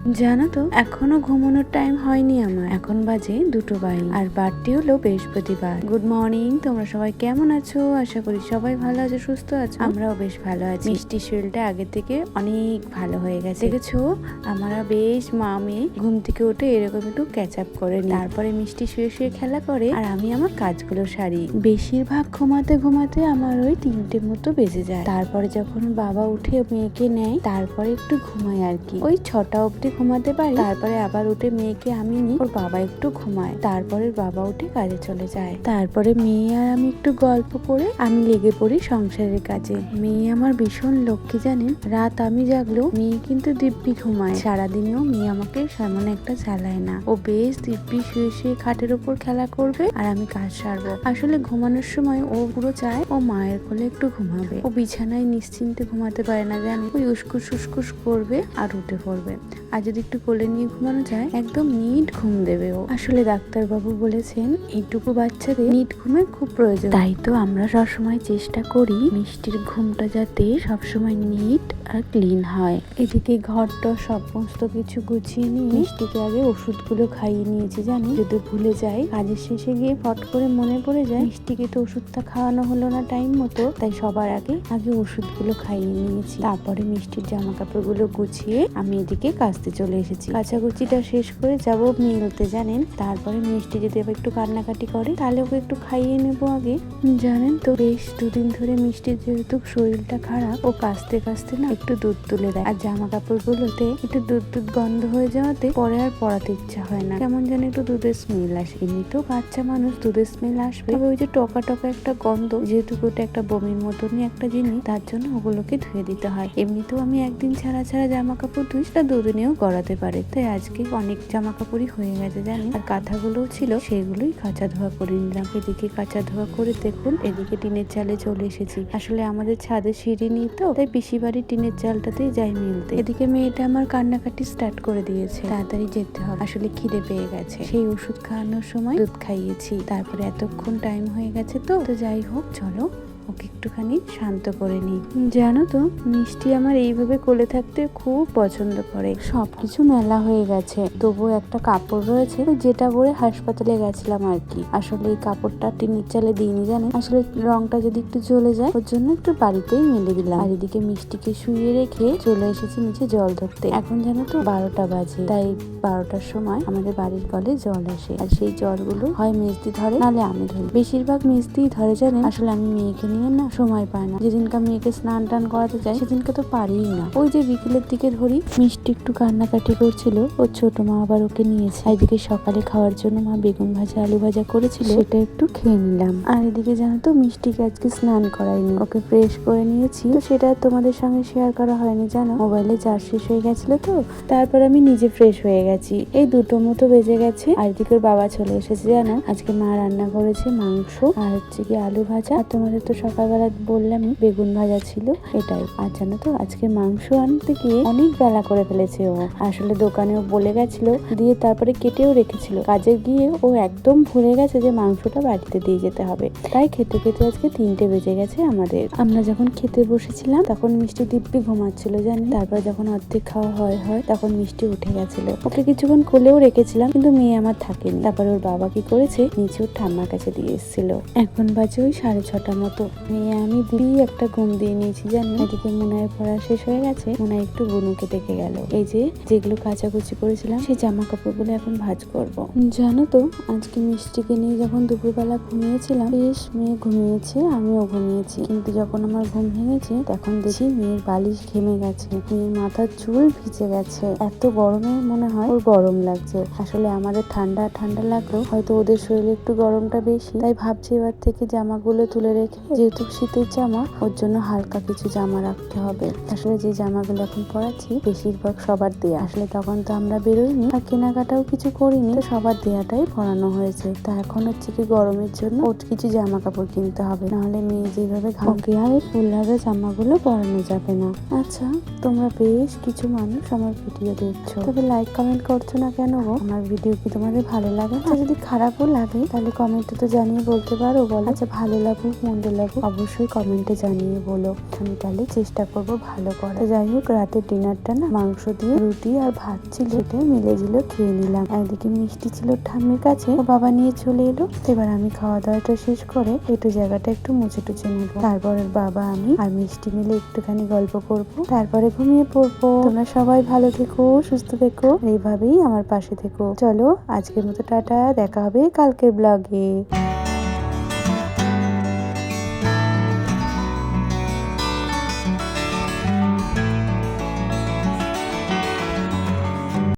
জানো তো, এখনও ঘুমানোর টাইম হয়নি আমার। এখন বাজে দুটো বাইন আর বারটি হলো বৃহস্পতিবার। গুড মর্নিং তোমরা সবাই কেমন আছো? আশা করি সবাই ভালো আছো, সুস্থ আছো? আমরাও বেশ ভালো আছি। মিষ্টি শরীরটা আগে থেকে অনেক ভালো হয়ে গেছে। দেখেছ? আমরা বেশ মা মেয়ে ঘুম থেকে উঠে এরকম একটু ক্যাচ আপ করে তারপরে মিষ্টি শুয়ে শুয়ে খেলা করে, আর আমি আমার কাজগুলো সারি। বেশিরভাগ ঘুমাতে ঘুমাতে আমার ওই তিনটে মতো বেজে যায়। তারপরে যখন বাবা উঠে মেয়েকে নেয়, তারপরে একটু ঘুমাই আর কি। ওই ছটা অবধি ঘুমাতে পারি? তারপরে আবার উঠে মেয়েকে আমি নিই। ওর বাবা একটু ঘুমায়। তারপরে বাবা উঠে কাজে চলে যায়। তারপরে মেয়ে আর আমি একটু গল্প করে আমি লেগে পড়ি সংসারের কাজে। মেয়ে আমার ভীষণ লক্ষ্মী, জানেন? রাত আমি জাগলেও মেয়ে কিন্তু দিব্যি ঘুমায়। সারাদিনেও মেয়ে আমাকে সেমন একটা চালায় না। ও বেশ দিব্যি শুয়ে শুয়ে খাটের উপর খেলা করবে আর আমি কাজ সারবো। আসলে ঘুমানোর সময় ও পুরো চায় ও মায়ের কোলে একটু ঘুমাবে। ও বিছানায় নিশ্চিন্তে ঘুমাতে পারে না জানে ওই উস্কুস উস্কুস করবে আর উঠে পড়বে। আর যদি একটু কোলে নিয়ে ঘুমানো যায়, একদম নিট ঘুম দেবে ও। আসলে ডাক্তারবাবু বলেছেন, এইটুকু বাচ্চাদের নিট ঘুমের খুব প্রয়োজন। তাই তো আমরা সবসময় চেষ্টা করি মিষ্টির ঘুমটা যাতে সবসময় নিট আর ক্লিন হয়। এদিকে ঘরটা সমস্ত কিছু গুছিয়ে নিয়ে মিষ্টিকে আগে ওষুধগুলো খাইয়ে নিয়েছি জানি? যদি ভুলে যাই কাজের শেষে গিয়ে ফট করে মনে পড়ে যায় মিষ্টিকে তো ওষুধটা খাওয়ানো হলো না টাইম মতো। তাই সবার আগে আগে ওষুধগুলো খাইয়ে নিয়েছি। তারপরে মিষ্টির জামা কাপড়গুলো গুছিয়ে আমি এদিকে কাচতে চলে এসেছি। কাচাকুচিটা শেষ করে যাব মিলতে জানেন? তারপরে মিষ্টি যদি আবার একটু কান্নাকাটি করে তাহলে ওকে একটু খাইয়ে নেব আগে। জানেন তো বেশ দুদিন ধরে মিষ্টির যেহেতু শরীরটা খারাপ ও কাচতে কাচতে না একটু দুধ তুলে দেয়। আর জামা কাপড়গুলোতে একটু দুধ দুধ গন্ধ হয়ে যাওয়াতে পরে আর পড়াতে ইচ্ছা হয় না। কেমন যেন একটু দুধের স্মেল আসে। এমনিতেও বাচ্চা মানুষ দুধের স্মেল আসবে। ওই যে টকা টকা একটা গন্ধ, যেহেতু ওটা একটা বমির মতনই একটা জিনিস, তার জন্য ওগুলোকে ধুয়ে দিতে হয়। এমনিতেও আমি একদিন ছাড়া ছাড়া জামা কাপড় ধুই, সেটা দুদিনেও গড়াতে পারে। তাই আজকে অনেক জামা কাপড়ই হয়ে গেছে জানি। আর কাঁথাগুলোও ছিল, সেগুলোই কাঁচা ধোয়া করে নিলাম। এদিকে কাঁচা ধোয়া করে দেখুন, এদিকে টিনের চালে চলে এসেছি। আসলে আমাদের ছাদে সিঁড়ি নেই তো, তাই পিসি বাড়ির টিনের চালটাতেই যাই মিলতে। এদিকে মেয়েটা আমার কান্নাকাটি স্টার্ট করে দিয়েছে। তাড়াতাড়ি যেতে হবে। আসলে খিদে পেয়ে গেছে। সেই ওষুধ খাওয়ানোর সময় দুধ খাইয়েছি। তারপরে এতক্ষণ টাইম হয়ে গেছে তো। তো যাই হোক, চলো। ওকে একটুখানি শান্ত করে নিই। জানো তো, মিষ্টি আমার এইভাবে কোলে থাকতে খুব পছন্দ করে। সবকিছু মেলা হয়ে গেছে। তবুও একটা কাপড় রয়েছে যেটা পরে হাসপাতালে গেছিলাম আর কি। আসলে এই কাপড়টা টিনের চালে দিইনি জানেন আসলে রংটা যদি একটু জ্বলে যায়, ওর জন্য একটু বাড়িতেই মেলে দিলাম। আর এদিকে মিষ্টিকে শুয়ে রেখে চলে এসেছি নিচে জল ধরতে। এখন জানো তো, বারোটা বাজে। তাই বারোটার সময় আমাদের বাড়ির কলে জল আসে। আর সেই জলগুলো হয় মেজদি ধরে, নাহলে আমি ধরি। বেশিরভাগ মেজদিই ধরে, জানেন? আসলে আমি মেয়েকে নিয়ে না সময় পায় না। যেদিনকে মেয়েকে স্নান টান করাতে যাই, সেদিনকে তো পারিই না। ওই যে বিকেলের দিকে ধরি মিষ্টি একটু কান্নাকাটি করছিল। ওর ছোট মা আবার ওকে নিয়েছে। এদিকে সকালে খাওয়ার জন্য মা বেগুন ভাজা, আলু ভাজা করেছিল। সেটা একটু খেয়ে নিলাম। আর এদিকে জানো তো, মিষ্টিকে আজকে স্নান করাইনি। ওকে ফ্রেশ করে নিয়েছি। তো সেটা তোমাদের সঙ্গে শেয়ার করা হয়নি, জানো? মোবাইলে চার্জ শেষ হয়ে গেছিল তো। তারপর আমি নিজে ফ্রেশ হয়ে গেছি। এই দুটো মতো বেজে গেছে। আর এদিকে বাবা চলে এসেছে, জানো? আজকে মা রান্না করেছে মাংস, আর হচ্ছে কি আলু ভাজা। আর তোমাদের তো সকালবেলা বললাম বেগুন ভাজা ছিল, এটাই। আর জানো তো, আজকে মাংস আনতে গিয়ে অনেক বেলা করে ফেলেছে ও। আসলে দোকানেও বলে গেছিল, দিয়ে তারপরে কেটেও রেখেছিল। কাজে গিয়ে ও একদম ভুলে গেছে যে মাংসটা বাড়িতে দিয়ে যেতে হবে। তাই খেতে খেতে আজকে তিনটে বেজে গেছে আমাদের। আমরা যখন খেতে বসেছিলাম, তখন মিষ্টি দিব্যি ঘুমাচ্ছিল, জানি। তারপর যখন অর্ধেক খাওয়া হয় হয়, তখন মিষ্টি উঠে গেছিল। ওকে কিছুক্ষণ কোলেও রেখেছিলাম, কিন্তু মেয়ে আমার থাকেনি। তারপর ওর বাবা কি করেছে? নিচে ওর ঠাম্মার কাছে দিয়ে এসেছিল। এখন বাজে ওই সাড়ে ছটা মতো। আমি দিদি একটা ঘুম দিয়ে নিয়েছি জানি এদিকে মোনায়ের পড়া শেষ হয়ে গেছে মোনায় একটু বুনুকে দেখে গেল। এই যে যেগুলো কাচাকুচি করেছিলাম সেই জামা কাপড়গুলো এখন ভাঁজ করব। জানো তো, আজকে মিষ্টিকে নিয়ে যখন দুপুরবেলা ঘুমিয়েছিলাম, বেশ মেয়ে ঘুমিয়েছে, আমিও ঘুমিয়েছি। কিন্তু যখন আমার ঘুম ভেঙেছে, তখন দেখি মেয়ের বালিশ ঘেমে গেছে। মেয়ের মাথার চুল ভিজে গেছে। এত গরমে মনে হয় ওর গরম লাগছে। আসলে আমাদের ঠান্ডা ঠান্ডা লাগল হয়তো ওদের শরীরে একটু গরমটা বেশি। তাই ভাবছি এবার থেকে জামাগুলো তুলে রেখে যেহেতু শীতের জামা, ওর জন্য হালকা কিছু জামা রাখতে হবে। আসলে যে জামাগুলো এখন পরাচ্ছি, বেশিরভাগ সবার দেয়া। আসলে তখন তো আমরা বেরোইনি, আর কেনাকাটাও কিছু করিনি, তো সবার দেয়াটাই পরানো হয়েছে। তা এখন হচ্ছে কি গরমের জন্য ওর কিছু জামা কাপড় কিনতে হবে। নাহলে মেয়ে যেভাবে ঘামকে আর ফুলহারে জামাগুলো পরানো যাবে না। আচ্ছা তোমরা বেশ কিছু মানুষ আমার ভিডিও দেখছ। তবে লাইক কমেন্ট করছ না কেন গো? আমার ভিডিও কি তোমাদের ভালো লাগে না? যদি খারাপও লাগে, তাহলে কমেন্টে তো জানিয়ে বলতে পারো, বলো। আচ্ছা ভালো লাগুক, মন্দ লাগুক। লাগো অবশ্যই কমেন্টে জানিয়ে বলো, আমি তাহলে চেষ্টা করব ভালো করা যাই হোক রাতের ডিনারটা না, মাংস দিয়ে রুটি আর ভাত ছিল, সেটা মিলে ঝিলে খেয়ে নিলাম। একদিকে মিষ্টি ছিল ঠাম্মির কাছে বাবা নিয়ে চলে এলো। এবার আমি খাওয়া দাওয়াটা শেষ করে একটু জায়গাটা একটু মুছে টুছে নেব। তারপরে বাবা, আমি আর মিষ্টি মিলে একটুখানি গল্প করব। তারপরে ঘুমিয়ে পড়ব। তোমরা সবাই ভালো থেকো, সুস্থ থেকো, এইভাবেই আমার পাশে থেকো। চলো, আজকের মতো টাটা, দেখা হবে কালকের ব্লগে